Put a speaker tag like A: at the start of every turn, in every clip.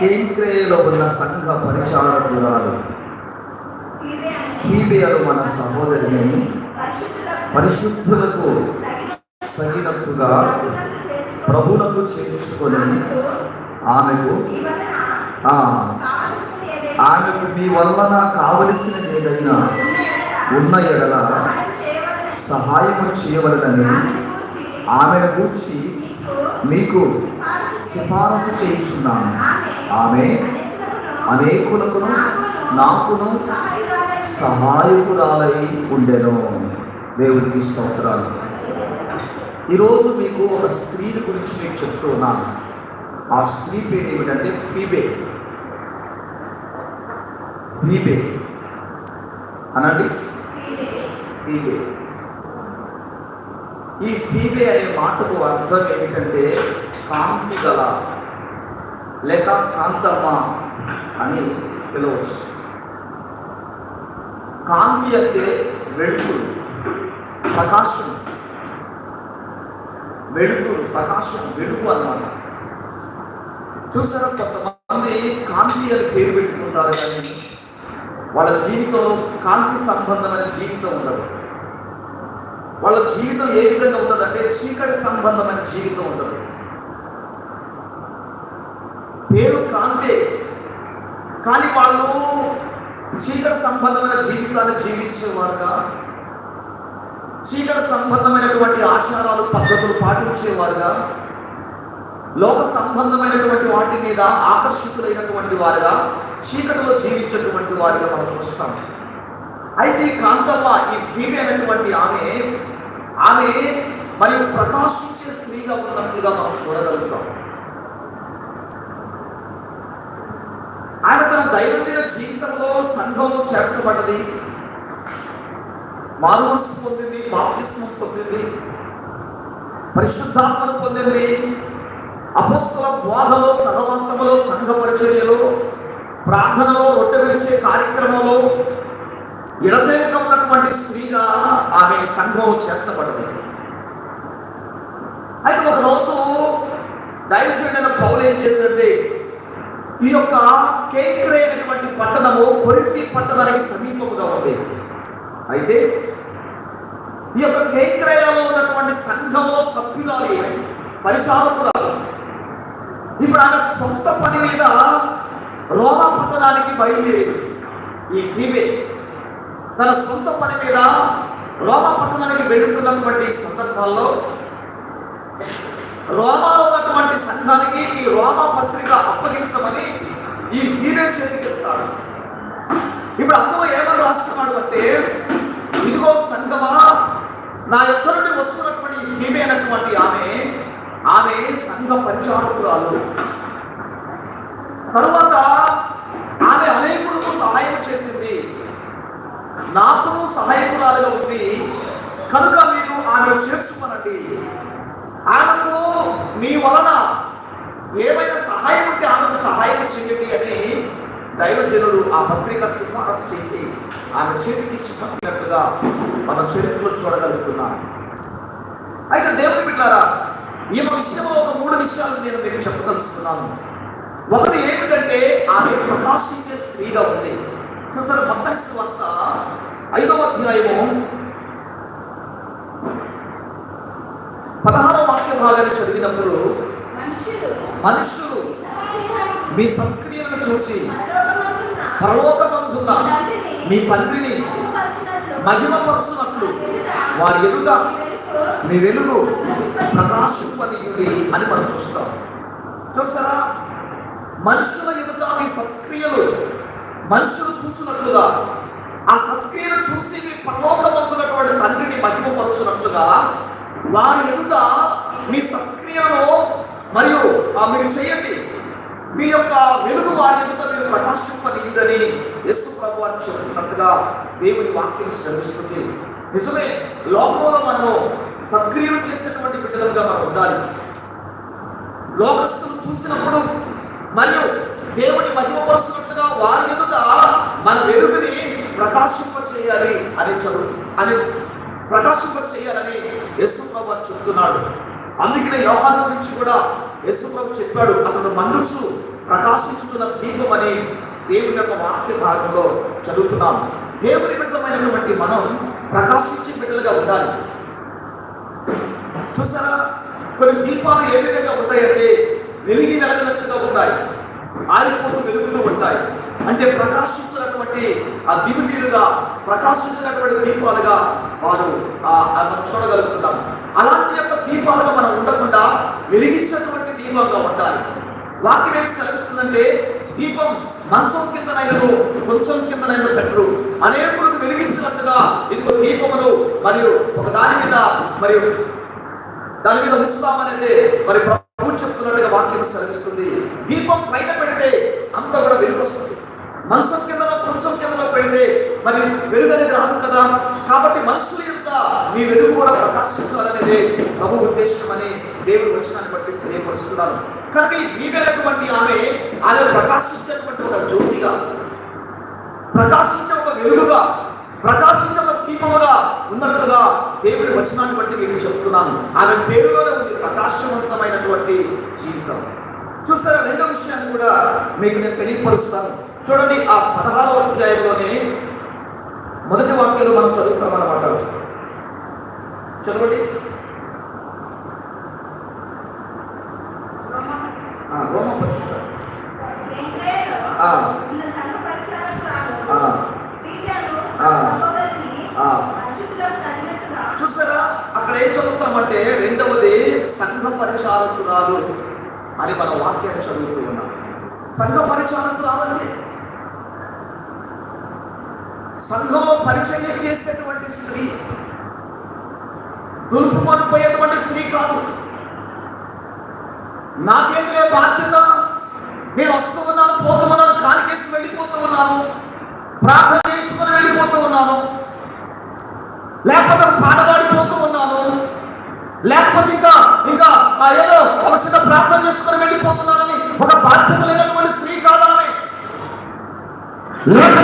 A: కేంక్రేలో ఉన్న సంఘ పరిచారకురాలు హీబేయలు మన సహోదరిని పరిశుద్ధులకు తగినట్టుగా ప్రభువులకు చేర్చుకొని ఆమెకు ఆమెకు మీ వలన కావలసినది ఏదైనా ఉన్న ఎడల సహాయము చేయవలనని ఆమెను గూర్చి మీకు సిఫారసు చేయించున్నాను. ఆమె అనేకులకు నాకును సహాయకురాలై ఉండెను. దేవుడికి స్తోత్రాలు. ఈరోజు మీకు ఒక స్త్రీని గురించి మీకు చెప్తూ ఉన్నాను. ఆ స్త్రీ పేరు ఏమిటంటే ఫీబే. ఫీబే. అనండి? ఫీబే. ఈ ఫీబే అనే మాటకు అర్థం ఏమిటంటే కాంతి గల లేక కాంతమ్మ అని పిలవచ్చు. కాంతి అంటే వెలుగురు ప్రకాశం. వెలుగురు ప్రకాశం వెలుగు అన్నమాట. చూసారా కొంతమంది కాంతి అని పేరు పెట్టుకుంటారు కానీ వాళ్ళ జీవితంలో కాంతి సంబంధమైన జీవితం ఉండదు. వాళ్ళ జీవితం ఏ విధంగా ఉంటుందంటే చీకటి సంబంధమైన జీవితం ఉండదు. పేరు కాంతే. కానీ వాళ్ళు చీకటి సంబంధమైన జీవితాన్ని జీవించేవారుగా చీకటి సంబంధమైనటువంటి ఆచారాలు పద్ధతులు పాటించేవారుగా లోక సంబంధమైనటువంటి వాటి మీద ఆకర్షితులైనటువంటి వారుగా చీకటిలో జీవించేటువంటి వారిగా మనం చూస్తాం. అయితే ఈ కాంతమ్మ ఈ ఫీమే అనేటువంటి ఆమె ఆమె మరియు ప్రకాశించే స్త్రీగా ఉన్నట్లుగా మనం చూడగలుగుతాం. ఆయన తన దైనందిన జీవితంలో సంఘం చేర్చబడ్డది. మారుమనసు పొందింది బాప్తిస్మం పొందింది పరిశుద్ధాత్మను పొందింది. అపస్తుల బోధలో సహవాసములో సంఘ పరిచర్యలో ప్రార్థనలో రొట్టె విరిచే కార్యక్రమంలో ఎడతెగక ఉన్నటువంటి స్త్రీగా ఆమె సంఘం చేర్చబడ్డది. అయితే ఒకరోజు రోజు పౌలు ఏం చేశాడంటే ఈ యొక్క కేక్రే అనేటువంటి పట్టణము కొరింతి పట్టణానికి సమీపముగా ఉంది. అయితే ఈ యొక్క కేక్రయలో ఉన్నటువంటి సంఘంలో సభ్యురాలు పరిచారకురాలు. ఇప్పుడు ఆమె సొంత పని మీద రోమా పట్టణానికి బయలుదేరింది. ఈ ఫీమే తన సొంత పని మీద రోమా పట్టణానికి వెళుతున్నటువంటి సందర్భాల్లో రోమాలో ఉన్నటువంటి సంఘానికి ఈ రోమా పత్రిక అప్పగించమని ఈ ఫీమే చేతికిస్తాడు ఇప్పుడు అందులో ఏమని రాస్తున్నాడు అంటే ఇదిగో సంగమా నా యొక్క నుండి వస్తున్నటువంటి ఈ ఆమె ఆమె సంఘ పరిచారకురాలు. తరువాత ఆమె అనేకులకు సహాయం చేసింది. నాకు సహాయకురాలుగా ఉంది. కనుక మీరు ఆమెను చేర్చుకోనండి. ఆమెకు మీ వలన ఏమైనా సహాయం ఉంటే ఆమెకు సహాయం దైవజనుడు ఆ పత్రిక సిఫారసు చేసి ఆమె చేతికిచ్చి పంపినట్లుగా మన చరిత్రలో చూడగలుగుతున్నాం అయితే దేవుని బిడ్డారా ఈ విషయంలో ఒక మూడు విషయాలు నేను మీకు చెప్పదలుచుకున్నాను. ఒకటి ఏమిటంటే ఆమె ప్రకాశించే స్త్రీగా ఉంది. చూసారు మత్తయి వార్త ఐదవ అధ్యాయము పదహారవ వాక్య భాగాన్ని చదివినప్పుడు మనుషులు మీ సంక్రియలను చూచి పరలోకమందున్న మీ తండ్రిని మహిమపరచునట్లు వారి ఎదుట మీ వెలుగు ప్రకాశింపనీయుడి అని మనం చూస్తాం. చూసారా మనుషుల ఎదుట మీ సత్క్రియలు మనుషులు చూసినట్లుగా ఆ సత్క్రియను చూసి మీ పరలోకమందున్నటువంటి తండ్రిని మహిమపరచున్నట్లుగా వారి ఎదుట మీ సక్రియను మరియు మీరు చేయండి. మీ యొక్క వెలుగు వారి ఎదుట మీరు ప్రకాశింపనిందని యేసు ప్రభు అని చెబుతున్నట్టుగా దేవుని వాక్యం శ్రమిస్తుంది నిజమే లోకంలో మనము సక్రియలు చేసేటువంటి బిడ్డలుగా మనం ఉండాలి. లోకస్తులు చూసినప్పుడు మరియు దేవుని మహిమపరుస్తున్నట్టుగా వారి ఎదుట మన వెలుగుని ప్రకాశింప చేయాలి అని చదువు అని ప్రకాశింప చేయాలని యేసు ప్రభు చెప్తున్నాడు. అందుకనే యోహాను గురించి కూడా యశుప్రభు చెప్పాడు అతడు మండుచు ప్రకాశించుతున్న దీపం అనే దేవుని యొక్క వాక్య భాగంలో చదువుతున్నాం. దేవుని బిడ్డలమైనటువంటి మనం ప్రకాశించే బిడ్డలుగా ఉండాలి. చూసారా? కొన్ని దీపాలు ఏ విధంగా ఉంటాయంటే వెలిగి వెలగనట్టుగా ఉంటాయి ఆరిపోతూ వెలుగుతూ ఉంటాయి. అంటే ప్రకాశించినటువంటి ఆ దివిటీలుగా ప్రకాశించినటువంటి దీపాలుగా వారు మనం చూడగలుగుతున్నాం. అలాంటి యొక్క దీపాలుగా మనం ఉండకుండా వెలిగించినటువంటి దీపంగా ఉండాలి. వాక్యం ఏం సెలవిస్తుందంటే దీపం మంచం కిందనైనను కొంచెం కిందనైనా పెట్టరు. అనేకులకు వెలిగించినట్టుగా ఇదిగో దీపములు మరియు ఒక దాని మీద మరియు దాని మీద ఉంచుతామనేది మరి ప్రభు చెప్తున్నట్టుగా వాక్యం సెలవిస్తుంది. దీపం బయట పెడితే అంత కూడా వెలుగు వస్తుంది మంచం కిందలో కొంచెం కిందలో పెడితే మరి వెలుగు అనేది రాదు కదా. కాబట్టి మనుషుల యొక్క మీ వెలుగు కూడా ప్రకాశించాలనేది ప్రభు ఉద్దేశం అని దేవుడు వచ్చినాన్ని బట్టి తెలియపరుస్తున్నాను కనుక ఈ నీవైనటువంటి ఆమె ఆమె ప్రకాశించినటువంటి ఒక జ్యోతిగా ప్రకాశించే ఒక వెలుగుగా ప్రకాశించే ఒక దీపముగా ఉన్నట్లుగా దేవుడి వచనాన్ని బట్టి మేము చెప్తున్నాను. ఆమె పేరులోనే ఉంది ప్రకాశవంతమైనటువంటి జీవితం. చూస్తారా రెండో విషయాన్ని కూడా మీకు నేను తెలియపరుస్తాను. చూడండి ఆ పదహారవ అధ్యాయంలోనే మొదటి వాక్యంలో మనం చదువుతాం అన్నమాట. చదవండి. লক্ষ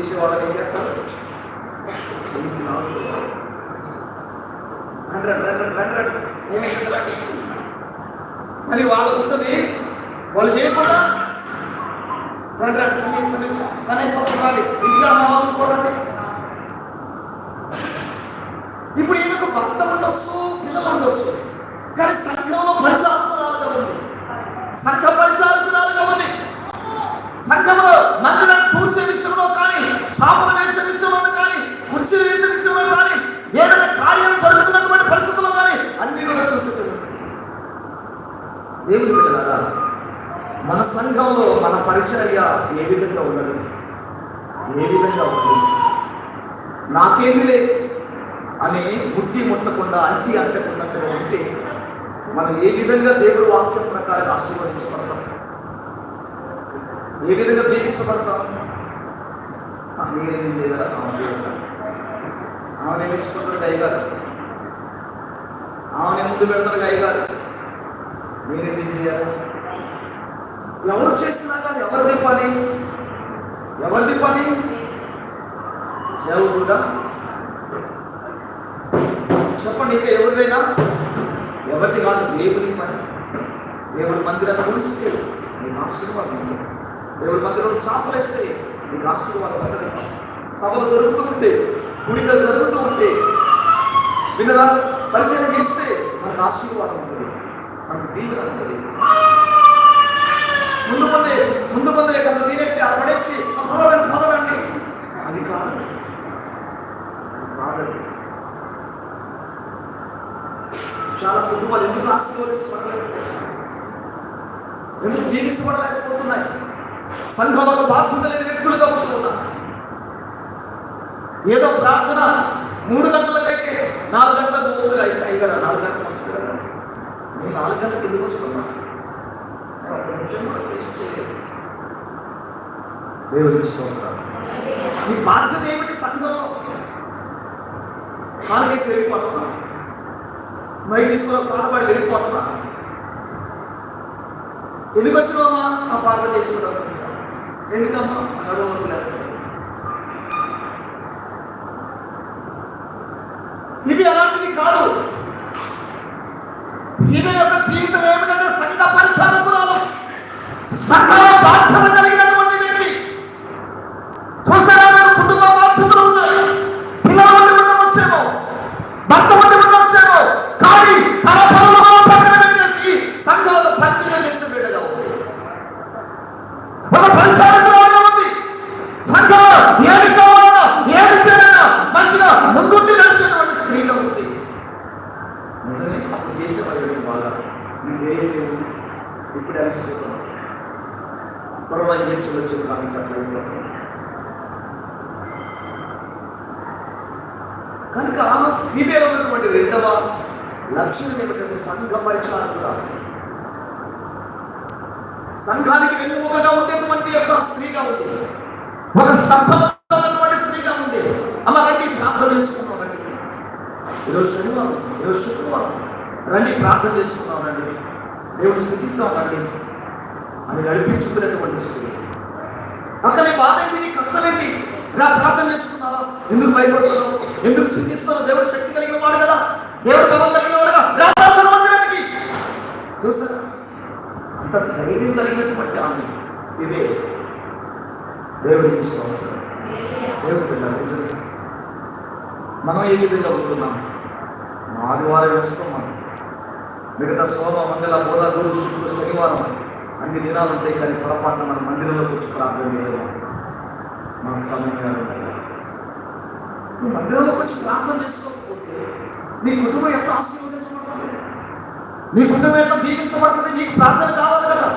A: తీసే వాళ్ళకి ఏం చేస్తారు రండి, రండి, రండి, మరి వాళ్ళకు ఉంటుంది. వాళ్ళు చేయకుండా రండి, పని, పని, పని అయిపోతుంది రండి. ఇప్పుడు ఈమెకు భర్త ఉండొచ్చు పిల్లలు ఉండొచ్చు. కానీ సంఘంలో పరిచారకురాలుగా ఉంది. సంఘ పరిచారకురాలుగా ఉంది. సంఘంలో మందిరాన్ని కూర్చే విషయంలో కానీ వేసే విషయంలో కానీ కుర్చీలు వేసే విషయంలో కానీ ఏదైనా కార్యం జరుగుతున్నటువంటి పరిస్థితుల్లో కానీ అన్ని కూడా చూస్తుంది దేవుని బిడ్డలారా మన సంఘంలో మన పరిచర్య ఏ విధంగా ఉన్నది? ఏ విధంగా ఉంది? నాకేమిలే అని బుద్ధి ముట్టకుండా అంతి అంటకుండా ఉంటే మనం ఏ విధంగా దేవుడు వాక్యం ప్రకారం ఆశీర్వదించబడతాం? ఏ విధంగా దీవించబడతాం? మీరేది మీరేం చేయగలరా ఆమె మెచ్చుకుంటాడు అయ్యగారు ఆమెనే ముందు పెడతాడు అయ్యగారు మీరేది చేయాలి ఎవరు చేసినా కానీ ఎవరిది పని? ఎవరిది పని? సేవకుడుదా చెప్పండి ఇంకా ఎవరిదైనా? ఎవరిది కాదు దేవుని పని. దేవుడి మందిరాన్ని కొలిస్తే మీ ఆశీర్వాదం దేవుడి మందిరంలో చాపలేస్తే నీకు ఆశీర్వాదం ఉంటుంది సభలు జరుగుతూ ఉంటే గుడిలో జరుగుతూ ఉంటే విన్నదా పరిచయం చేస్తే మనకు ఆశీర్వాదం ఉంటుంది. మనకు దీవెన ఉంటుంది. ముందు ముందే ముందు ముందే కొంత తినేసి ఆ పడేసి "ఆ, పదవండి అది కాదు. కాదండి. చాలా కుటుంబాలు ఎందుకు ఆశీర్వదించబడలేదు? ఎందుకు దీవించబడలేకపోతున్నాయి? సంఘంలో బాధ్యత లేని వ్యక్తులుగా ఉంటున్నారు. ఏదో ప్రార్థన మూడు గంటలకైతే నాలుగు గంటలకు వస్తుంది. అయితే అయ్యి కదా నాలుగు గంటలకు వస్తుంది కదా. నేను నాలుగు గంటలకు ఎందుకు వస్తున్నా? నేను ఒక్క నీ బాధ్యత ఏమిటి సంఘంలో? కాలుకేసి వెళ్ళిపోతున్నా మై తీసుకున్న పాటపాడి వెళ్ళిపోతున్నా ఎందుకు వచ్చినావమ్మా ఆ ప్రార్థన చేసుకుంటాం ఎందుకమ్మా నడుము క్లాస్ ఇవి అలాంటిది కాదు. ఈమె యొక్క జీవితం ఏమిటంటే సంఘ పరిచారకురాలు సంఘ బాధ్యత కలిగినటువంటి వ్యక్తి చూసారా నాకు కుటుంబ బాధ్యతలు ఉన్నాయి పిల్లల వంటి ఉండవచ్చేమో భర్త వంటి ఉండవచ్చేమో కానీ తన పనులను పక్కన పెట్టేసి సంఘాలను పరిచయం చేస్తే బిడ్డగా ఉంది ఒక పరిచారకురాలుగా ఉంది సంఘంలో ఏది కావాలన్నా ఏది చేయాలన్నా మంచిగా ముందుండి నడిచేటువంటి స్త్రీగా ఉంది నిజమే అప్పుడు చేసేవాళ్ళు బాగా నీకు ఏం లేవు ఇప్పుడు అలసిపోతున్నావు కరోనా ఇంజక్షన్ చెప్పలేదు కనుక ఫీమేల్ ఉన్నటువంటి రెండవ లక్ష్యం ఏమిటంటే సంఘ పరిచారకురాలు సంఘానికి వెన్నుముకగా ఉండేటువంటి యొక్క స్త్రీగా ఉంది. ఒక సఫలమైనటువంటి స్త్రీగా ఉంది. అలా రండి ప్రార్థన చేసుకున్నాం రండి. ఈరోజు శనివారం ఈరోజు శుక్రవారం. రండి ప్రార్థన చేసుకున్నాం రండి. దేవుడు స్థితిద్దాం రండి. అని నడిపించుకునేటువంటి స్త్రీ. అక్కడ నీ బాధ ఏంటి నీ కష్టం ఏంటి రా ప్రార్థన చేసుకున్నావా? ఎందుకు భయపడుతున్నావు? ఎందుకు చింతిస్తున్నావు? దేవుడు శక్తి కలిగిన వాడు కదా. దేవుడు బలం కలిగిన వాడుగా రా ప్రార్థన మందిరానికి చూసారా? అంత ధైర్యం కలిగినటువంటి ఆమె ఇవే దేవుడి స్తోత్రం. దేవుడు పిల్లలు మనం ఏ విధంగా ఉంటున్నాం? మా ఆదివారం వేస్తున్నాం. మిగతా సోమ మంగళ బోధ గురు శుక్రుడు శనివారం. అన్ని దినాలు ఉంటాయి కానీ పొరపాటున మన మందిరంలోకి వచ్చి ప్రార్థన చేయలేము. మనకు సమయం ఉన్నాయి నువ్వు మందిరంలోకి వచ్చి ప్రార్థన చేసుకోకపోతే నీ కుటుంబం ఎట్లా ఆశీర్వదించబడుతుంది? నీ కుటుంబం ఎట్లా దీవించబడుతుంది? నీకు ప్రార్థన కావాలి కదా.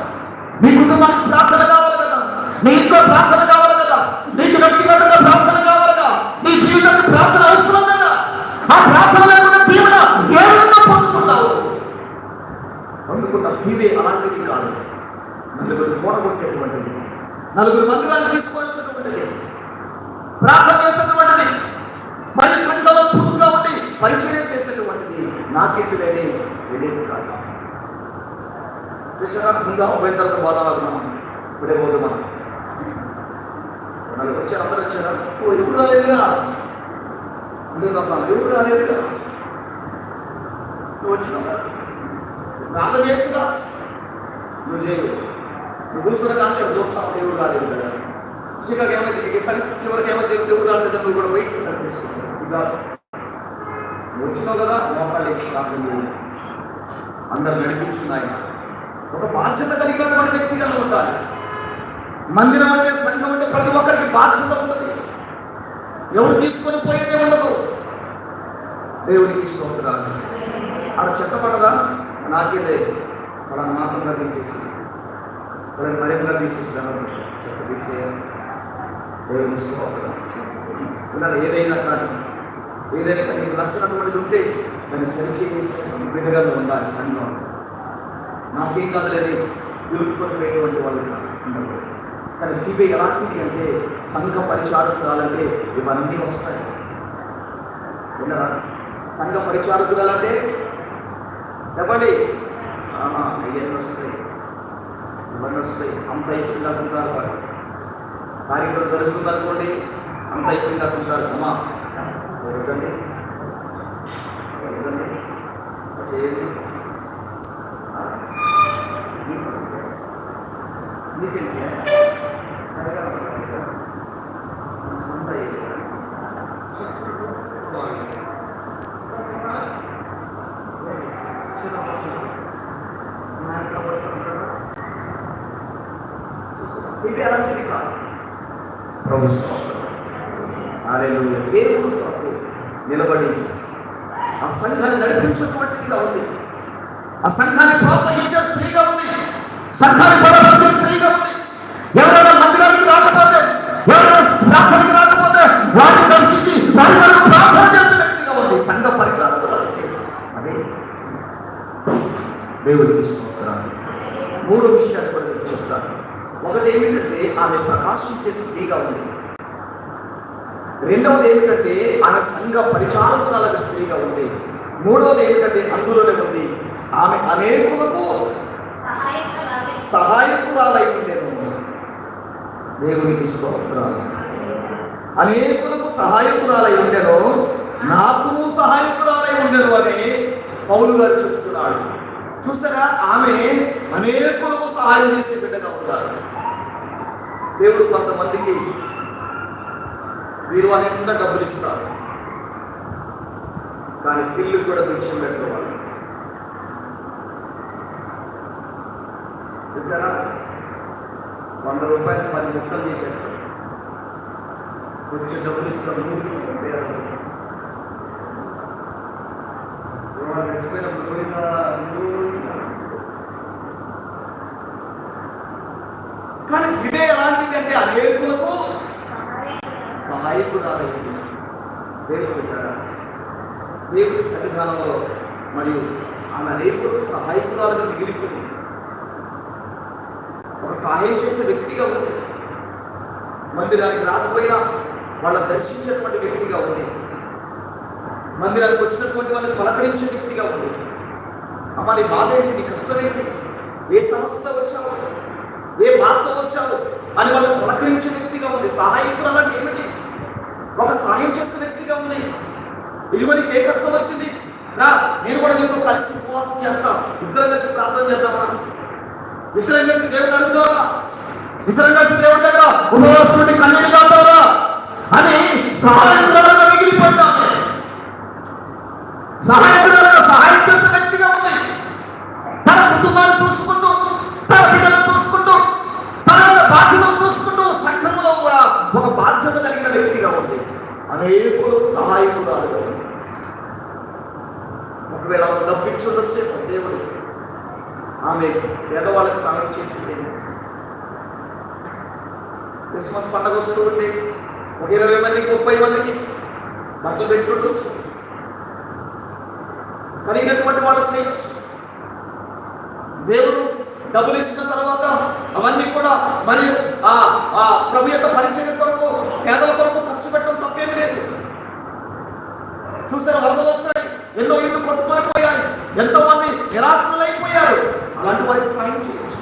A: నీ కుటుంబానికి ప్రార్థన కావాలి కదా. నీ ఇంట్లో ప్రార్థన కావాలి కదా. నీకు వ్యక్తిగతంగా ప్రార్థన కావాలి కదా. నీ జీవితానికి ప్రార్థన అవసరం కదా ఆ ప్రార్థన లేకుండా తీవ్ర ఏ విధంగా పొందుకుంటావు పొందుకున్న ఫీవే అలాంటివి కాదు. నలుగురు కూడగొట్టేటువంటిది. నలుగురు మందిరాన్ని తీసుకొచ్చేటువంటిది ప్రార్థన చేసేటువంటిది మరి సంఘంలో చురుకుగా ఉండి పరిచయం చేసేటువంటిది నాకేంటి లేని వెళ్ళేది కాదు. చూసారా? ముందా పోయిన తర్వాత పోదాం ఇప్పుడే పోదు మనం నలుగురు వచ్చారు అందరు వచ్చారు? ఓ ఎప్పుడు రాలేదుగా అందుకు ఎవరు రాలేదుగా నువ్వు వచ్చినావా? ప్రార్థన చేస్తున్నా. నువ్వు చేయవు నువ్వు కూర్చున్న కానీ ఇక్కడ చూస్తావు దేవుడు రాలేదు కదా చివరికి ఏమైనా నీకు పరిస్థితి చివరికి ఏమైనా తెలిసి ఎవరు రాలేదు నువ్వు కూడా వెయిట్ కనిపిస్తుంది ఇది వచ్చినావు కదా మోకాళ్ళు వేసి ప్రార్థన అందరు నడిపించున్నాయి ఒక బాధ్యత కలిగినటువంటి వ్యక్తిగా ఉండాలి మందిరం అంటే సంఘం అంటే ప్రతి ఒక్కరికి బాధ్యత ఉంటుంది ఎవరు తీసుకొని పోయేదే ఉండదు దేవునికి స్తోత్రాలు. అక్కడ చెత్తపడదా? నాకేదే. లేదు వాళ్ళ మాత్రంగా తీసేసి వాళ్ళని మరింతగా తీసేసి చెత్త తీసేయాలి దేవుని స్తోత్రం ఇలా ఏదైనా కానీ ఏదైనా కానీ నీకు నచ్చినటువంటిది ఉంటే దాన్ని సరిచేసి బిడ్డగా ఉండాలి సంఘం నాకేం కాదులేదు నిలుపుకొని పోయేటువంటి వాళ్ళు ఉండరు కానీ ఇవి ఎలాంటిది అంటే సంఘ పరిచారకురాలంటే ఇవన్నీ వస్తాయి విన్నరా సంఘ పరిచారకురాలంటే చెప్పండి ఆహా, వస్తాయి ఇవన్నీ వస్తాయి అంత అయిపోయింది అనుకుంటారు వారు. కార్యక్రమం జరుగుతుంది అనుకోండి అంత అయిపోయింది అనుకుంటారు అమ్మా జరుగుతుంది వద్దండి చేయండి. ఆ, ఇది అలాంటిది కాదు ప్రభు స్తోత్రం. హల్లెలూయా. దేవుడు కొరకు నిలబడి ఆ సంఘాన్ని నడిపించినటువంటిదిగా ఉంది ఆ సంఘాన్ని ప్రోత్సహించే స్త్రీగా ఉంది సంఘాన్ని బలపరిచే స్త్రీగా ఉంది ఎవరైనా మందిరానికి రాకపోతే ఎవరైనా ప్రార్థనకి రాకపోతే వారిని దర్శించి దాని కొరకు ప్రార్థన చేసే వ్యక్తిగా ఉంది సంఘ పరిచారకులు అంటే అదే దేవుడికి స్తోత్రాలు మూడు విషయాలు కూడా మీకు చెప్తాను ఒకటి ఏమిటంటే ఆమె ప్రకాశించే స్త్రీగా ఉంది. రెండవది ఏమిటంటే ఆమె సంఘ పరిచారకురాలకు స్త్రీగా ఉంది. మూడవది ఏమిటంటే అందులోనే ఉంది ఆమె అనేకులకు
B: సహాయకురాలై
A: సహాయకురాలై ఉండేను. దేవునికి స్తోత్రాలు. అనేకులకు సహాయకురాలై ఉండేను. నాకు సహాయకురాలై ఉండేను అని పౌలు గారు చెప్తున్నాడు. చూసారా? ఆమె అనేకులకు సహాయం చేసే బిడ్డగా ఉంటారు దేవుడు కొంతమందికి వీరు వారి డబ్బులు ఇస్తారు. కానీ పిల్లు కూడా భిక్షం పెట్టేవాళ్ళు. చూసారా వంద రూపాయలు పది ముక్కలు చేసేస్తారు. కొంచెం డబ్బులు ఇస్తాం నూరు పేరు చచ్చిపోయినప్పుడు పోయినా కానీ ఇదే ఎలాంటిది అంటే అనేకులకు సహాయకురాలయ్యింది దేవుడు పెట్టారా దేవుడి సన్నిధానంలో మరియు ఆమె అనేకులకు సహాయకురాలుగా మిగిలిపోయింది. ఒక సహాయం చేసే వ్యక్తిగా ఉంది. మందిరానికి రాకపోయినా వాళ్ళ దర్శించినటువంటి వ్యక్తిగా ఉంది. మందిరానికి వచ్చినటువంటి వాళ్ళని పలకరించే వ్యక్తిగా ఉంది. అమ్మ నీ బాధ ఏంటి? నీ కష్టం ఏంటి? ఏ సమస్యతో ఏ బాధతో వచ్చావు అని వాళ్ళు పులకరించే వ్యక్తిగా ఉంది. సహాయకురాలు అంటే ఏమిటి? ఒక సహాయం చేసే వ్యక్తిగా ఉంది. ఇదిగో నీకు ఏ కష్టం వచ్చింది? రా నేను కూడా నీతో కలిసి ఉపవాసం చేస్తాం ఇద్దరం కలిసి ప్రార్థన చేద్దామా? ఇద్దరం కలిసి దేవుడు అడుగుదామా? ఇద్దరం కలిసి దేవుడి దగ్గర ఉపవాసం కన్నీళ్ళు కాదామా అని సహాయకురాలుగా మిగిలిపోతామే సహాయకురాలుగా సహాయం చేసే వ్యక్తిగా ఉంది. తన కుటుంబాన్ని చూసి తన బిడ్డలు చూసుకుంటూ తన యొక్క బాధ్యతలు చూసుకుంటూ సంఘంలో కూడా ఒక బాధ్యత కలిగిన వ్యక్తిగా ఉంది అనేకులకు సహాయకురాలుగా ఉంది ఒకవేళ ఆమె దేవుడు ఆమె పేదవాళ్ళకి సహాయం చేసింది. క్రిస్మస్ పండగ వస్తూ ఉంటే ఒక ఇరవై మందికి ముప్పై మందికి బట్టలు పెట్టుండొచ్చు. కలిగినటువంటి వాళ్ళు చేయొచ్చు. దేవుడు డబ్బులు ఇచ్చిన తర్వాత అవన్నీ కూడా మరియు ఆ ఆ ప్రభు యొక్క పరిచయం కొరకు పేదల కొరకు ఖర్చు పెట్టడం తప్పేమీ లేదు. చూసారా వరదలు వచ్చాయి. ఎన్నో ఇళ్ళు కొట్టుకొనిపోయాయి ఎంతో మంది నిరాశలైపోయారు అలాంటి వారికి సహాయం చేయవచ్చు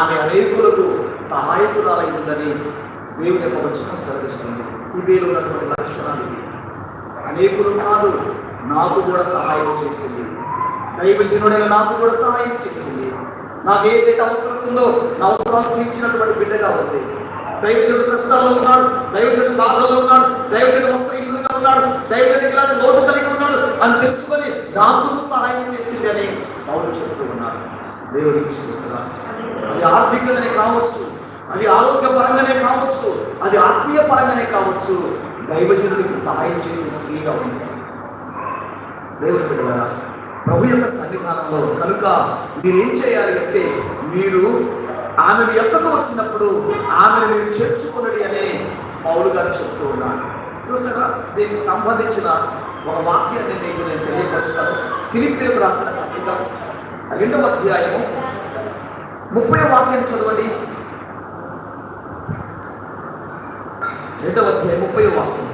A: ఆమె అనేకులకు సహాయకురాలై ఉందని దేవుని యొక్క వచనం సరిస్తుంది ఇదే ఉన్నటువంటి లక్షణాలు అనేకులు కాదు నాకు కూడా సహాయం చేసింది. దైవజనుడైన నాకు కూడా సహాయం చేసింది. నాకు ఏదైతే అవసరం ఉందో నా అవసరాలు తీర్చినటువంటి బిడ్డగా ఉంది. దైవజనుడు కష్టాల్లో ఉన్నాడు దైవజనుడు బాధల్లో ఉన్నాడు దైవజనుడు వస్త్రహీనంగా ఉన్నాడు దైవజనుడికి ఇలాంటి లోటు కలిగి ఉన్నాడు అని తెలుసుకొని నాకు సహాయం చేసింది అని పౌరులు చెప్తూ ఉన్నాడు. దేవుడికి అది ఆర్థికంగానే కావచ్చు అది ఆరోగ్య పరంగానే కావచ్చు అది ఆత్మీయ పరంగానే కావచ్చు దైవజనుడికి సహాయం చేసే స్త్రీగా ఉంది. దేవుని ప్రభు యొక్క సన్నిధానంలో కనుక మీరు ఏం చేయాలి అంటే మీరు ఆమెను ఎక్కకు వచ్చినప్పుడు ఆమెను మీరు చేర్చుకున్నది అనే పౌలు గారు చెప్తూ ఉన్నాడు చూసారా? దీనికి సంబంధించిన ఒక వాక్యాన్ని మీకు నేను తెలియపరుస్తాను. ఫిలిపిలకు రాసిన పత్రిక రెండవ అధ్యాయము ముప్పై వాక్యం చదవండి. రెండవ అధ్యాయం ముప్పై వాక్యం.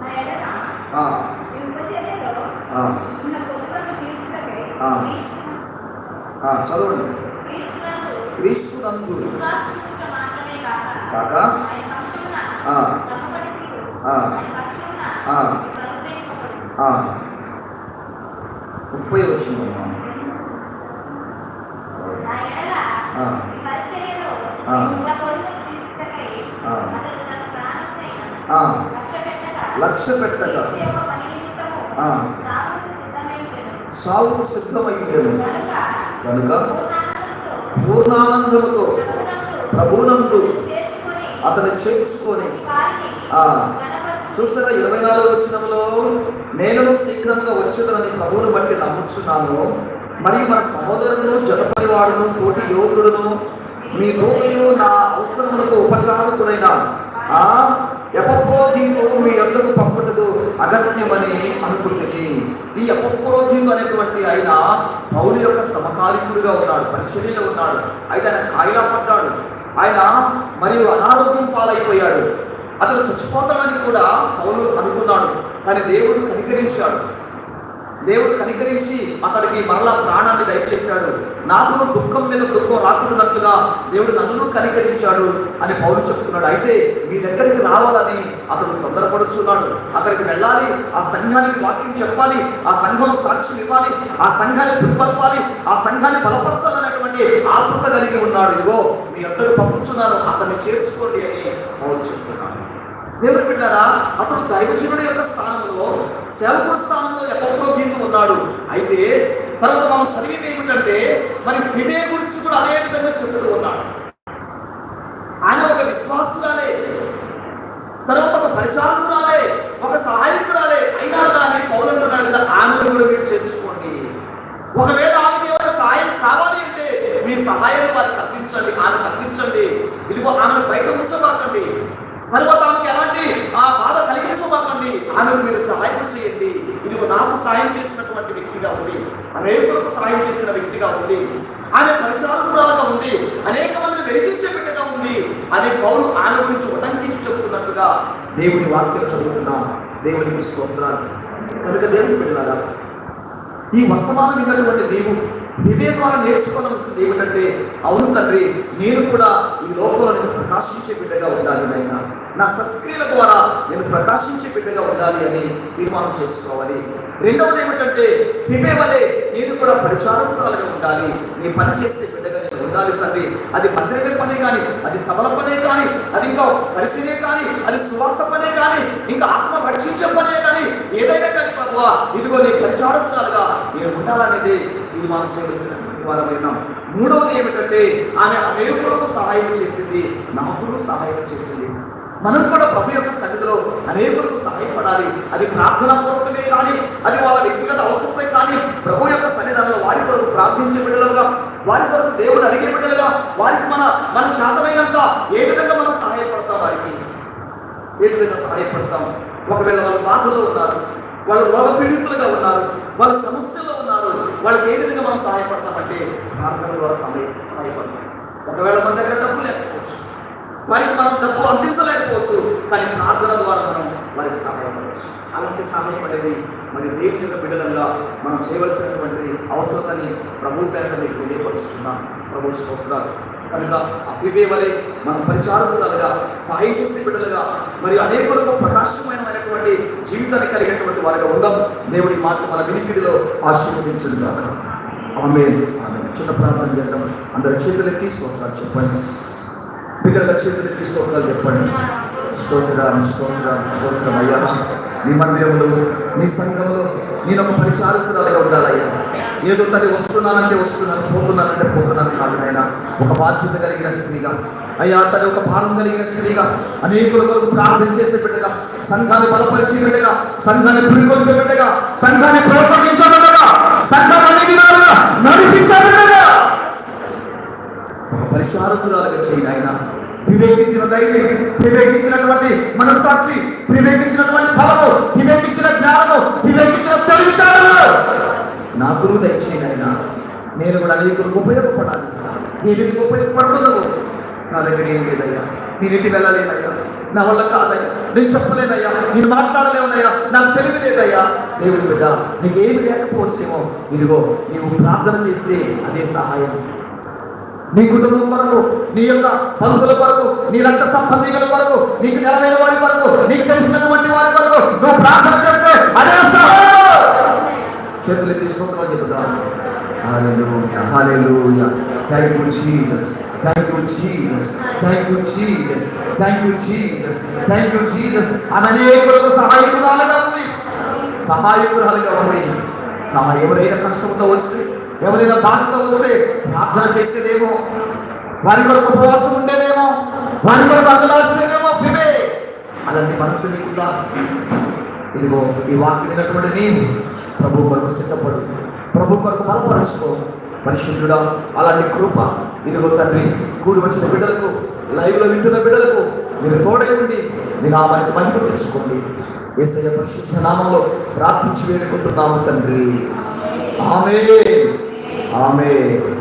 B: నా ఎడల
A: ఆ,
B: ఈ ఉపచర్యలో
A: ఆ,
B: ఉన్న కొదువను తీర్చుటకై
A: ఆ.
B: క్రీస్తు-
A: ఆ, చదవండి
B: క్రీస్తునందు
A: క్రీస్తునందు
B: విశ్వాసముంచుట మాత్రమే కాక
A: కాక
B: ఆయన పక్షమున
A: ఆ.
B: క్రమపడి తీరు.
A: ఆ.
B: ఆయన పక్షమున
A: ఆ.
B: బలుపైపబడు.
A: ఆ, ముప్పై వచ్చింది
B: నా ఎడల
A: ఆ.
B: ఈ పరిచర్యలో
A: ఆ.
B: ఉన్న కొదువను తీర్చుటకై
A: ఆ.
B: అతడు తన ప్రాణమునైన
A: ఆ,
B: లక్ష్యపెట్టగా
A: లక్ష్య పెట్టగా
B: క్రీస్తు యొక్క పని నిమిత్తము
A: ఆ.
B: సావుకు సిద్ధమై ఉండెను.
A: సావుకు సిద్ధమయ్యేను
B: కనుక
A: కనుక
B: పూర్ణానందంతో
A: పూర్ణానందముతో
B: ప్రభువునందు
A: ప్రభునందు అతను చేర్చుకొని
B: చూస్తారా
A: ఆ. ఇరవై నాలుగు వచ్చినంలో నేను శీఘ్రంగా వచ్చేదని ప్రభువును బట్టి నమ్ముచున్నాను. మరియు మన సహోదరులను జనపరివాడును తోటి యోగులను మీ దూతయు నా అవసరములకు ఉపచారకులైన ఆ ఎపప్రోధీను మీ అందరూ పంపుటకు అగత్యమని అనుకుంటుంది ఈ ఎపప్రోధీను అనేటువంటి ఆయన పౌరు యొక్క సమకాలికుడుగా ఉన్నాడు పరిచర్యలో ఉన్నాడు. అయితే ఆయన కాయలా పడ్డాడు ఆయన మరియు అనారోగ్యం పాలైపోయాడు. అతను చచ్చిపోతాడని కూడా పౌలు అనుకున్నాడు కానీ దేవుడు కనికరించాడు. దేవుడు కనికరించి అతడికి మరలా ప్రాణాన్ని దయచేశాడు. నాకు దుఃఖం మీద దుఃఖం రాకుండానట్లుగా దేవుడు నన్ను కనికరించాడు అని పౌరుడు చెప్తున్నాడు. అయితే మీ దగ్గరికి రావాలని అతడు తొందరపడుచున్నాడు. అక్కడికి వెళ్ళాలి ఆ సంఘానికి వాక్యం చెప్పాలి ఆ సంఘం సాక్షి ఇవ్వాలి ఆ సంఘాన్ని పురిపల్పాలి ఆ సంఘాన్ని బలపరచాలనేటువంటి ఆతృత కలిగి ఉన్నాడు. ఇదిగో మీ అందరూ పంపుచున్నారు అతన్ని చేర్చుకోండి అని పౌరుడు చెప్తున్నాడు. దేవుడు బిడ్డారా అతడు దైవజనుడి యొక్క స్థానంలో సేవకుడు స్థానంలో ఎక్కడో దీంతో ఉన్నాడు. అయితే తర్వాత మనం చదివింది ఏమిటంటే మరి ఫిడే గురించి కూడా అదే విధంగా చెబుతూ ఉన్నాడు. ఆయన ఒక విశ్వాసురాలే తర్వాత ఒక పరిచారకురాలే ఒక సహాయకురాలే. అయినా కానీ పౌలంటున్నాడు కదా ఆమె కూడా మీరు చేర్చుకోండి. ఒకవేళ ఆమెకి ఏమైనా సహాయం కావాలి అంటే మీ సహాయం వారికి తప్పించండి ఆమె తప్పించండి. ఇదిగో ఆమెను బయట ఉంచబాకండి. తర్వాత ఆమెకి ఎలాంటి ఆ బాధ కలిగించబాకండి. ఆమెను మీరు సహాయం చేయండి. ఇది నాకు సహాయం చేసినటువంటి వ్యక్తిగా ఉంది అనేకులకు సహాయం చేసిన వ్యక్తిగా ఉంది ఆమె పరిచారకురాలుగా ఉంది అనేక మందిని వెలిగించే బిడ్డగా ఉంది అనే పౌరు ఆమె గురించి ఉటంకించి చెబుతున్నట్టుగా దేవుని వాక్యం చదువుతున్నాం దేవునికి స్తోత్రాలు. కనుక దేవుని పిల్లలారా ఈ వర్తమానం విన్నటువంటి నీవు ఇదే ద్వారా నేర్చుకోవాల్సింది ఏమిటంటే అవును తండ్రి నేను కూడా ఈ లోకంలో ప్రకాశించే బిడ్డగా ఉండాలి నాయన. నా సత్క్రియల ద్వారా నేను ప్రకాశించే బిడ్డగా ఉండాలి అని తీర్మానం చేసుకోవాలి. రెండవది ఏమిటంటే తిమే వలె నేను కూడా పరిచారకురాలుగా ఉండాలి. నీ పని చేసే బిడ్డగా నేను ఉండాలి తండ్రి. అది మందిరమే పనే కానీ అది సబల పనే కానీ అది ఇంకా పరిచయే కానీ అది సువార్త పనే కానీ ఇంకా ఆత్మ రక్షించే పనే కానీ ఏదైనా కానీ ప్రభువా ఇదిగో నీ పరిచారకురాలుగా నేను ఉండాలనేది తీర్మానం చేయవలసినటువంటి వారమైనాం మూడవది ఏమిటంటే ఆమె అనేకులకు సహాయం చేసింది నాకు సహాయం చేసింది. మనం కూడా ప్రభు యొక్క సన్నిధిలో అనేకులకు సహాయపడాలి. అది ప్రార్థన పూర్వకమే కానీ అది వాళ్ళ వ్యక్తిగత అవసరమే కానీ ప్రభు యొక్క సన్నిధానంలో వారి కొరకు ప్రార్థించే బిడ్డలుగా వారి కొరకు దేవుడు అడిగే బిడ్డలుగా వారికి మన మన చేతనైనంత ఏ విధంగా మనం సహాయపడతాం వారికి? ఏ విధంగా సహాయపడతాం? ఒకవేళ వాళ్ళు బాధలో ఉన్నారు వాళ్ళు రోగ పీడితులుగా ఉన్నారు వాళ్ళ సమస్యల్లో ఉన్నారు వాళ్ళకి ఏ విధంగా మనం సహాయపడతామంటే ప్రార్థన ద్వారా సహాయ సహాయపడతాం. ఒకవేళ మన దగ్గర డబ్బు లేకపోవచ్చు వారికి మనం డబ్బు అందించలేకపోవచ్చు కానీ ప్రార్థన ద్వారా మనం వారికి సహాయపడవచ్చు అలాంటి సహాయపడేది మరి దేవుని యొక్క బిడ్డలంగా మనం చేయవలసినటువంటి అవసరతని ప్రభు పేట మీకు తెలియపరుచుతున్నాం ప్రభు స్తోత్రాలు. కనుక అభివే వలె మనం పరిచారకులుగా సహాయం చేసే బిడ్డలుగా మరి అనేకులకు ప్రకాశమైనటువంటి జీవితాన్ని కలిగినటువంటి వారిగా ఉందాం. దేవుడి మాట మన వినికిడిలో ఆశీర్వదించుగా ఆమె ఆమె చిన్న ప్రార్థన చేద్దాం. అందరి చేతులెత్తి స్తోత్రాలు చెప్పండి. పిల్లల చేతులకి స్తోత్రాలు చెప్పండి. స్తోత్రం స్తోత్రం స్తోత్రం అయ్యా. నీ మందిరంలో నీ సంఘంలో నేను ఒక పరిచారకురాలుగా ఉండాలయ్యా. ఏదో తల్లి వస్తున్నానంటే వస్తున్నాను పోతున్నానంటే పోతున్నాను కాదు నాయన. ఒక బాధ్యత కలిగిన స్త్రీగా. అయ్యా తల్లి ఒక భారం కలిగిన స్త్రీగా. అనేకుల కొరకు ప్రార్థన చేసే బిడ్డగా సంఘాన్ని బలపరిచే బిడ్డగా సంఘాన్ని పురికొల్పే బిడ్డగా సంఘాన్ని ప్రోత్సహించే బిడ్డగా సంఘాన్ని నడిపించే బిడ్డగా. పరిచారకురాలుగా చేయి ఆయన వివేకించిన ధైర్యం వివేకించినటువంటి మనస్సాక్షి వివేకించినటువంటి ఫలము వివేకించిన జ్ఞానము వివేకించిన తెలివితేటలు నా గురువు ఆయన నేను కూడా అనేకులకు ఉపయోగపడాలి. నేను విధంగా ఉపయోగపడుతుందో నా దగ్గర ఏం లేదయ్యా. నేను ఇంటికి వెళ్ళలేదయ్యా. నా వల్ల కాదయ్యా. నేను చెప్పలేదయ్యా. నేను మాట్లాడలేదయ్యా. నాకు తెలివి లేదయ్యా. దేవుడి బిడ్డ నీకేమి లేకపోవచ్చేమో. ఇదిగో నీవు ప్రార్థన చేస్తే అదే సహాయం. నీ కుటుంబం కొరకు నీ యొక్క బంధువుల కొరకు నీ రక్త సంబంధికుల కొరకు నీకు నెలవేల వారి కొరకు నీకు తెలిసినటువంటి వారి కొరకు నువ్వు ప్రార్థన చేస్తే అదే చేతులు తీసుకుంటాం చెబుతాను Hallelujah, hallelujah. Thank you, Jesus. Thank you, Jesus. Thank you, Jesus. Thank you, Jesus. Thank you, Jesus. అనేకులకు సహాయకురాలుగా ఉంది సహాయకురాలుగా సహాయం ఎవరైనా కష్టంతో వచ్చి ఎవరైనా బాధతో వస్తే ప్రార్థన చేసేదేమో? వారి కొరకు ఉపవాసం ఉండేదేమో? వారి కొరకు అందలాల్సేదేమో అలాంటి మనసు లేకుండా ఇదిగో ఈ వాక్యం వినటువంటి నేను ప్రభు కొరకు సిద్ధపడు ప్రభు కొరకు బలపరచుకో. పరిశుద్ధుడా అలాంటి కృప ఇదిగో తండ్రి కూడి వచ్చిన బిడ్డలకు లైవ్లో వింటున్న బిడ్డలకు మీరు తోడై ఉండి మీరు ఆ వారికి మహిమ తెచ్చుకోండి. ఏసయ్య పరిశుద్ధ నామంలో ప్రార్థించి వేడుకుంటున్నాము తండ్రి. ఆమె Amén.